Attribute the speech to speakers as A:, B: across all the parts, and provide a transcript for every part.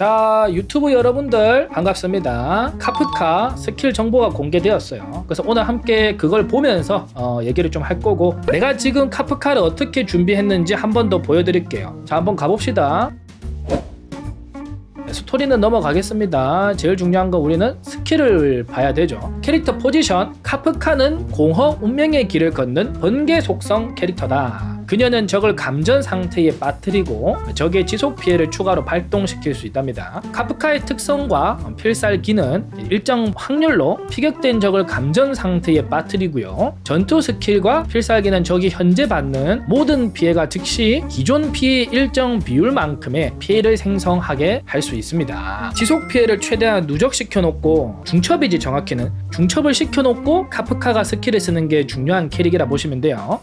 A: 자 유튜브 여러분들 반갑습니다 카프카 스킬 정보가 공개되었어요 그래서 오늘 함께 그걸 보면서 어, 얘기를 좀 할 거고 내가 지금 카프카를 어떻게 준비했는지 한 번 더 보여드릴게요 자 한번 가봅시다 네, 스토리는 넘어가겠습니다. 제일 중요한 건 우리는 스킬을 봐야 되죠. 캐릭터 포지션 카프카는 공허 운명의 길을 걷는 번개 속성 캐릭터다. 그녀는 적을 감전 상태에 빠뜨리고 적의 지속 피해를 추가로 발동시킬 수 있답니다. 카프카의 특성과 필살기는 일정 확률로 피격된 적을 감전 상태에 빠뜨리고요. 전투 스킬과 필살기는 적이 현재 받는 모든 피해가 즉시 기존 피해 일정 비율만큼의 피해를 생성하게 할 수 있습니다. 지속 피해를 최대한 누적시켜 놓고 중첩이지 정확히는 중첩을 시켜 놓고 카프카가 스킬을 쓰는 게 중요한 캐릭이라 보시면 돼요.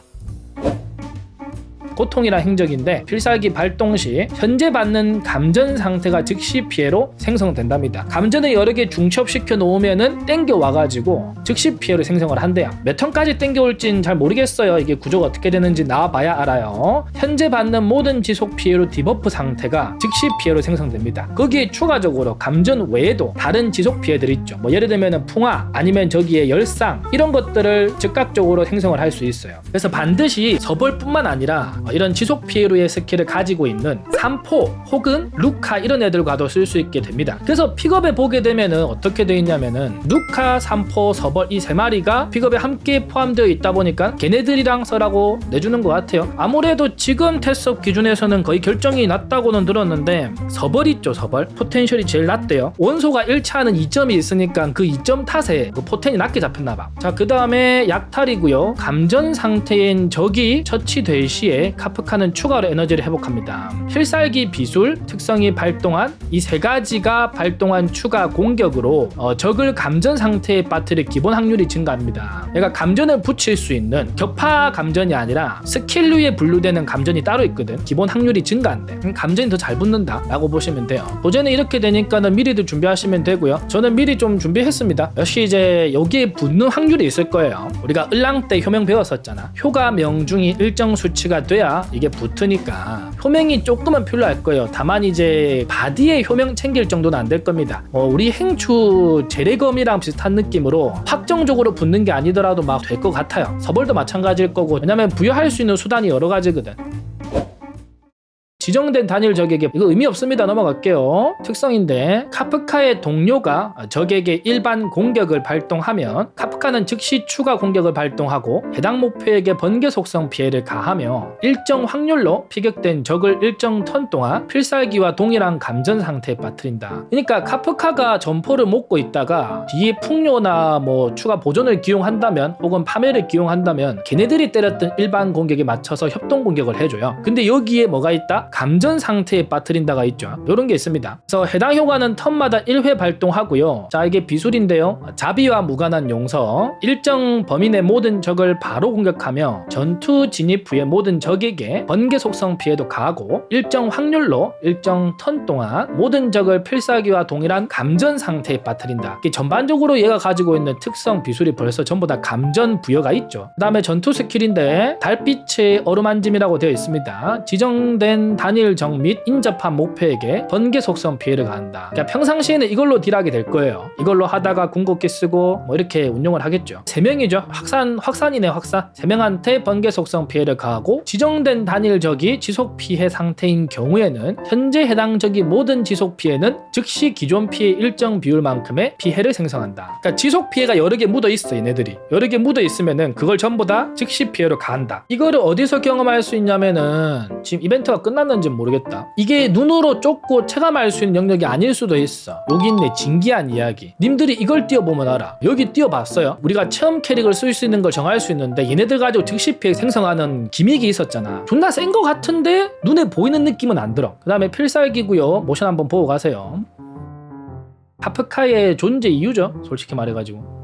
A: 고통이란 행적인데 필살기 발동 시 현재 받는 감전 상태가 즉시 피해로 생성된답니다. 감전을 여러 개 중첩시켜 놓으면은 땡겨 와가지고 즉시 피해로 생성을 한대요. 몇 턴까지 땡겨 올진 잘 모르겠어요. 이게 구조가 어떻게 되는지 나와봐야 알아요. 현재 받는 모든 지속 피해로 디버프 상태가 즉시 피해로 생성됩니다. 거기에 추가적으로 감전 외에도 다른 지속 피해들이 있죠. 뭐 예를 들면은 풍화 아니면 저기에 열상 이런 것들을 즉각적으로 생성을 할 수 있어요. 그래서 반드시 서벌뿐만 아니라 어, 이런 지속 피해로의 스킬을 가지고 있는 삼포 혹은 루카 이런 애들과도 쓸 수 있게 됩니다. 그래서 픽업에 보게 되면은 어떻게 되어 있냐면은 루카, 삼포, 서벌 이 세 마리가 픽업에 함께 포함되어 있다 보니까 걔네들이랑 써라고 내주는 것 같아요. 아무래도 지금 테스업 기준에서는 거의 결정이 났다고는 들었는데 서벌 있죠 서벌 포텐셜이 제일 낮대요. 원소가 1차는 2점이 있으니까 그 2점 탓에 그 포텐이 낮게 잡혔나봐. 자그 다음에 약탈이고요. 감전 상태인 적이 처치될 시에 카프카는 추가로 에너지를 회복합니다. 필살기 비술 특성이 발동한 이 세 가지가 발동한 추가 공격으로 어, 적을 감전 상태에 빠뜨릴 기본 확률이 증가합니다. 얘가 감전을 붙일 수 있는 격파 감전이 아니라 스킬류에 분류되는 감전이 따로 있거든. 기본 확률이 증가한대. 음, 감전이 더 잘 붙는다라고 보시면 돼요. 도전에 이렇게 되니까는 미리도 준비하시면 되고요. 저는 미리 좀 준비했습니다. 역시 이제 여기에 붙는 확률이 있을 거예요. 우리가 을랑 때 효명 배웠었잖아. 효가 명중이 일정 수치가 돼야 이게 붙으니까 효명이 조금은 필요할 거예요. 다만 이제 바디에 효명 챙길 정도는 안 될 겁니다. 어, 우리 행추 재래검이랑 비슷한 느낌으로 확정적으로 붙는 게 아니더라도 막 될 것 같아요. 서벌도 마찬가지일 거고 왜냐면 부여할 수 있는 수단이 여러 가지거든. 지정된 단일 적에게 이거 의미 없습니다. 넘어갈게요. 특성인데 카프카의 동료가 적에게 일반 공격을 발동하면 카프카는 즉시 추가 공격을 발동하고 해당 목표에게 번개 속성 피해를 가하며 일정 확률로 피격된 적을 일정 턴 동안 필살기와 동일한 감전 상태에 빠뜨린다. 그러니까 카프카가 점포를 먹고 있다가 뒤에 풍요나 뭐 추가 보존을 기용한다면 혹은 파멸을 기용한다면 걔네들이 때렸던 일반 공격에 맞춰서 협동 공격을 해줘요. 근데 여기에 뭐가 있다? 감전 상태에 빠뜨린다가 있죠. 이런 게 있습니다. 그래서 해당 효과는 턴마다 1회 발동하고요. 자 이게 비술인데요. 자비와 무관한 용서 일정 범위 내 모든 적을 바로 공격하며 전투 진입 후에 모든 적에게 번개 속성 피해도 가하고 일정 확률로 일정 턴 동안 모든 적을 필살기와 동일한 감전 상태에 빠뜨린다. 전반적으로 얘가 가지고 있는 특성 비술이 벌써 전부 다 감전 부여가 있죠. 그 다음에 전투 스킬인데 달빛의 어루만짐이라고 되어 있습니다. 지정된 단일 적및 인접한 목표에게 번개 속성 피해를 가한다. 그러니까 평상시에는 이걸로 딜하게 될 거예요. 이걸로 하다가 궁극기 쓰고 뭐 이렇게 운용을 하겠죠. 세 명이죠. 확산 확산이네 확산. 세 명한테 번개 속성 피해를 가하고 지정된 단일 적이 지속 피해 상태인 경우에는 현재 해당 적이 모든 지속 피해는 즉시 기존 피해 일정 비율만큼의 피해를 생성한다. 그러니까 지속 피해가 여러 개 묻어 있어 얘네들이. 여러 개 묻어 있으면은 그걸 전부 다 즉시 피해로 가한다. 이거를 어디서 경험할 수 있냐면은 지금 이벤트가 끝 났는지 모르겠다. 이게 눈으로 쫓고 체감할 수 있는 영역이 아닐 수도 있어. 여기 있네 진기한 이야기. 님들이 이걸 띄워보면 알아. 여기 띄워봤어요. 우리가 체험 캐릭을 쓸 수 있는 걸 정할 수 있는데 얘네들 가지고 즉시 피해 생성하는 기믹이 있었잖아. 존나 센 거 같은데 눈에 보이는 느낌은 안 들어. 그 다음에 필살기고요. 모션 한번 보고 가세요. 카프카의 존재 이유죠. 솔직히 말해가지고.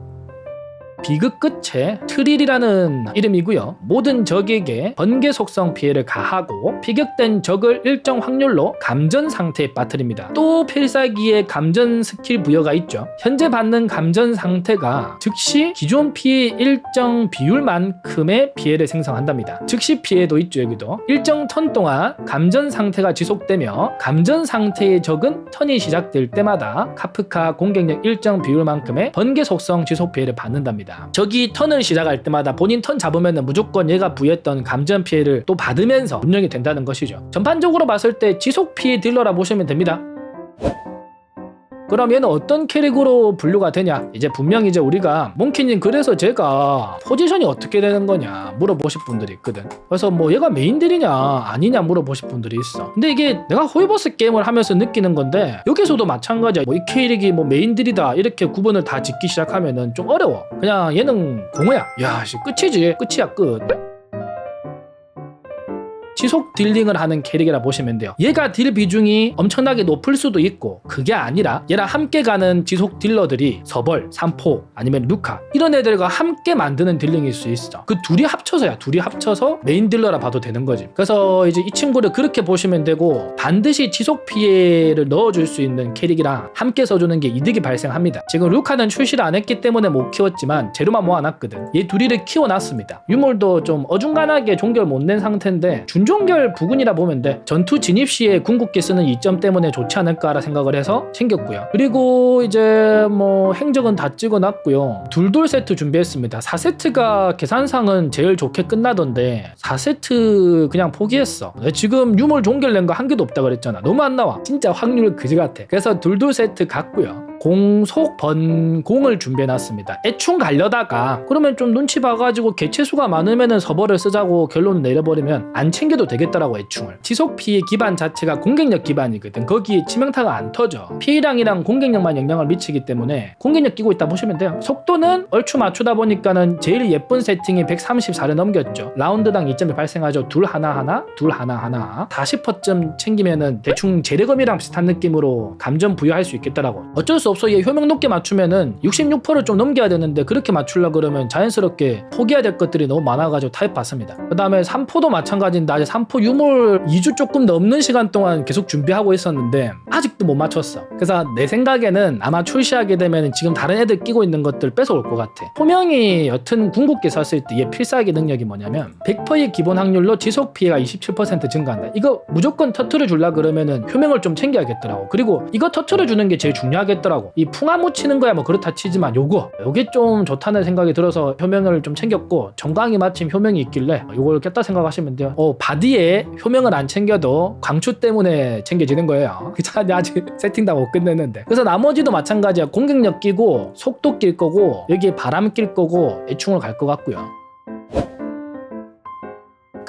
A: 비극 끝에 트릴이라는 이름이고요. 모든 적에게 번개 속성 피해를 가하고 피격된 적을 일정 확률로 감전 상태에 빠뜨립니다. 또 필살기에 감전 스킬 부여가 있죠. 현재 받는 감전 상태가 즉시 기존 피해 일정 비율만큼의 피해를 생성한답니다. 즉시 피해도 있죠 여기도. 일정 턴 동안 감전 상태가 지속되며 감전 상태의 적은 턴이 시작될 때마다 카프카 공격력 일정 비율만큼의 번개 속성 지속 피해를 받는답니다. 적이 턴을 시작할 때마다 본인 턴 잡으면 무조건 얘가 부여했던 감전 피해를 또 받으면서 운영이 된다는 것이죠. 전반적으로 봤을 때 지속 피해 딜러라 보시면 됩니다. 얘는 어떤 캐릭으로 분류가 되냐? 이제 분명히 이제 우리가 몽키님 그래서 제가 포지션이 어떻게 되는 거냐 물어보실 분들이 있거든. 그래서 뭐 얘가 메인들이냐 아니냐 물어보실 분들이 있어. 근데 이게 내가 호이버스 게임을 하면서 느끼는 건데 여기서도 마찬가지야. 뭐 이 캐릭이 뭐 메인들이다 이렇게 구분을 다 짓기 시작하면은 좀 어려워. 그냥 얘는 공허야. 야, 씨 끝이지. 끝이야 끝. 지속 딜링을 하는 캐릭이라 보시면 돼요. 얘가 딜 비중이 엄청나게 높을 수도 있고 그게 아니라 얘랑 함께 가는 지속 딜러들이 서벌, 삼포 아니면 루카 이런 애들과 함께 만드는 딜링일 수 있어. 그 둘이 합쳐서야. 둘이 합쳐서 메인 딜러라 봐도 되는 거지. 그래서 이제 이 친구를 그렇게 보시면 되고 반드시 지속 피해를 넣어줄 수 있는 캐릭이랑 함께 써주는 게 이득이 발생합니다. 지금 루카는 출시를 안 했기 때문에 못 키웠지만 재료만 모아놨거든. 얘 둘이를 키워놨습니다. 유물도 좀 어중간하게 종결 못 낸 상태인데 준 종결 부근이라 보면 돼. 전투 진입 시에 궁극기 쓰는 이점 때문에 좋지 않을까라 생각을 해서 챙겼고요. 그리고 이제 뭐 행적은 다 찍어놨고요. 둘둘 세트 준비했습니다. 4세트가 계산상은 제일 좋게 끝나던데 4세트 그냥 포기했어. 지금 유물 종결 낸 거 한 개도 없다 그랬잖아. 너무 안 나와. 진짜 확률 그지 같아. 그래서 둘둘 세트 갔고요. 공속 번 공을 준비해 놨습니다. 애충 가려다가 그러면 좀 눈치 봐가지고 개체수가 많으면은 서버를 쓰자고 결론 내려버리면 안 챙겨도 되겠더라고 애충을. 지속 피해 기반 자체가 공격력 기반이거든. 거기에 치명타가 안 터져. 피해량이랑 공격력만 영향을 미치기 때문에 공격력 끼고 있다 보시면 돼요. 속도는 얼추 맞추다 보니까는 제일 예쁜 세팅이 134를 넘겼죠. 라운드당 2점이 발생하죠. 둘 하나 하나, 둘 하나 하나. 40%쯤 챙기면은 대충 제레검이랑 비슷한 느낌으로 감점 부여할 수 있겠더라고. 어쩔 수 없어 얘 효명 높게 맞추면은 66%를 좀 넘겨야 되는데 그렇게 맞추려 그러면 자연스럽게 포기해야 될 것들이 너무 많아가지고 타입 받습니다. 그 다음에 3포도 마찬가지인데 아직 3포 유물 2주 조금 넘는 시간 동안 계속 준비하고 있었는데 아직도 못 맞췄어. 그래서 내 생각에는 아마 출시하게 되면 지금 다른 애들 끼고 있는 것들 뺏어올 것 같아. 호명이 여튼 궁극기 썼을 때 얘 필살기 능력이 뭐냐면 100%의 기본 확률로 지속 피해가 27% 증가한다. 이거 무조건 터트려 줄라 그러면은 효명을 좀 챙겨야겠더라고. 그리고 이거 터트려 주는 게 제일 중요하겠더라고. 이 풍화무 치는 거야 뭐 그렇다 치지만 요거 요게 좀 좋다는 생각이 들어서 효명을 좀 챙겼고 정강이 마침 효명이 있길래 요걸 깼다 생각하시면 돼요. 어 바디에 효명을 안 챙겨도 광추 때문에 챙겨지는 거예요. 그ቻ 아직 세팅 다 못 끝냈는데. 그래서 나머지도 마찬가지야. 공격력 끼고 속도 낄 거고 여기에 바람 낄 거고 애충을 갈 것 같고요.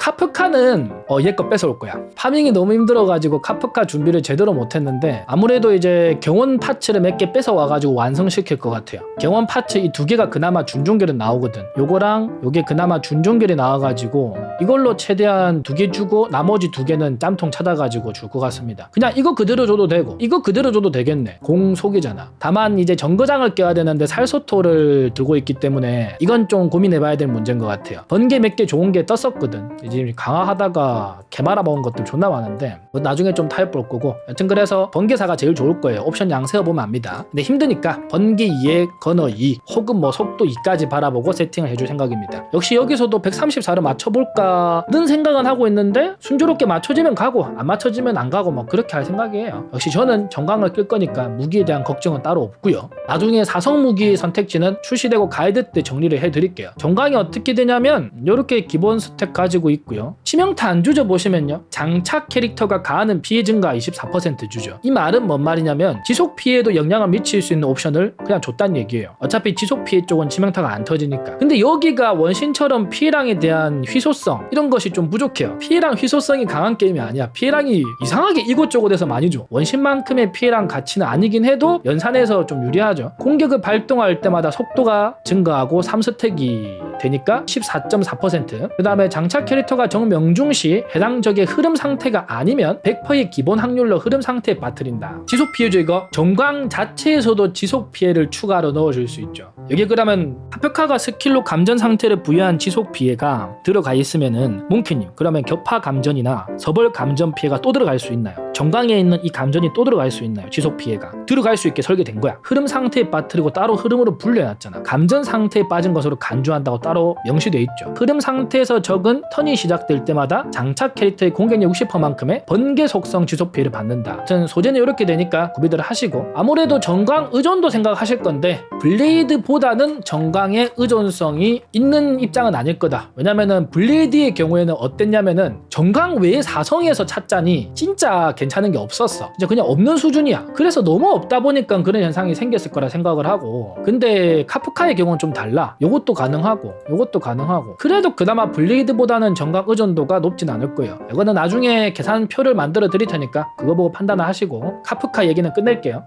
A: 카프카는 어, 얘거 뺏어올 거야. 파밍이 너무 힘들어가지고 카프카 준비를 제대로 못했는데 아무래도 이제 경원 파츠를 몇 개 뺏어와가지고 완성시킬 것 같아요. 경원 파츠 이 두 개가 그나마 준종결은 나오거든. 요거랑 요게 그나마 준종결이 나와가지고 이걸로 최대한 두 개 주고 나머지 두 개는 짬통 찾아가지고 줄 것 같습니다. 그냥 이거 그대로 줘도 되고 이거 그대로 줘도 되겠네. 공속이잖아. 다만 이제 정거장을 껴야 되는데 살소토를 들고 있기 때문에 이건 좀 고민해봐야 될 문제인 것 같아요. 번개 몇 개 좋은 게 떴었거든. 이제 강화하다가 개말아 먹은 것들 존나 많은데 뭐 나중에 좀 타협 볼 거고 여튼 그래서 번개사가 제일 좋을 거예요. 옵션 양 세어보면 압니다. 근데 힘드니까 번개 2에 건어 2 혹은 뭐 속도 2까지 바라보고 세팅을 해줄 생각입니다. 역시 여기서도 134를 맞춰볼까는 생각은 하고 있는데 순조롭게 맞춰지면 가고 안 맞춰지면 안 가고 뭐 그렇게 할 생각이에요. 역시 저는 정강을 끌 거니까 무기에 대한 걱정은 따로 없고요. 나중에 사성 무기 선택지는 출시되고 가이드 때 정리를 해드릴게요. 정강이 어떻게 되냐면 이렇게 기본 스택 가지고 있고 요. 치명타 안 주죠 보시면요. 장착 캐릭터가 가하는 피해 증가 24% 주죠. 이 말은 뭔 말이냐면 지속 피해도 영향을 미칠 수 있는 옵션을 그냥 줬단 얘기예요. 어차피 지속 피해 쪽은 치명타가 안 터지니까. 근데 여기가 원신처럼 피해량에 대한 희소성 이런 것이 좀 부족해요. 피해량 희소성이 강한 게임이 아니야. 피해량이 이상하게 이곳저곳에서 많이 줘. 원신만큼의 피해량 가치는 아니긴 해도 연산에서 좀 유리하죠. 공격을 발동할 때마다 속도가 증가하고 3스택이 되니까 14.4%. 그 다음에 장착 캐릭터 가 정명중 시 해당 적의 흐름 상태가 아니면 100%의 기본 확률로 흐름 상태에 빠뜨린다. 지속 피해죠 이거. 전광 자체에서도 지속 피해를 추가로 넣어줄 수 있죠. 여기 그러면 합격화가 스킬로 감전 상태를 부여한 지속 피해가 들어가 있으면은 몽키님 그러면 격파 감전이나 서벌 감전 피해가 또 들어갈 수 있나요? 정강에 있는 이 감전이 또 들어갈 수 있나요? 지속 피해가 들어갈 수 있게 설계된 거야. 흐름 상태에 빠뜨리고 따로 흐름으로 분류해놨잖아. 감전 상태에 빠진 것으로 간주한다고 따로 명시되어 있죠. 흐름 상태에서 적은 턴이 시작될 때마다 장착 캐릭터의 공격력 60%만큼의 번개 속성 지속 피해를 받는다. 전 소재는 이렇게 되니까 구비들 하시고 아무래도 정강 의존도 생각하실 건데 블레이드보다는 정강의 의존성이 있는 입장은 아닐 거다. 왜냐면은 블레이드의 경우에는 어땠냐면은 정강 외의 사성에서 찾자니 진짜 괜찮은 게 없었어. 이제 그냥 없는 수준이야. 그래서 너무 없다 보니까 그런 현상이 생겼을 거라 생각을 하고. 근데 카프카의 경우는 좀 달라. 요것도 가능하고, 요것도 가능하고. 그래도 그나마 블레이드보다는 정강 의존도가 높진 않을 거예요. 이거는 나중에 계산표를 만들어 드릴 테니까 그거 보고 판단을 하시고 카프카 얘기는 끝낼게요.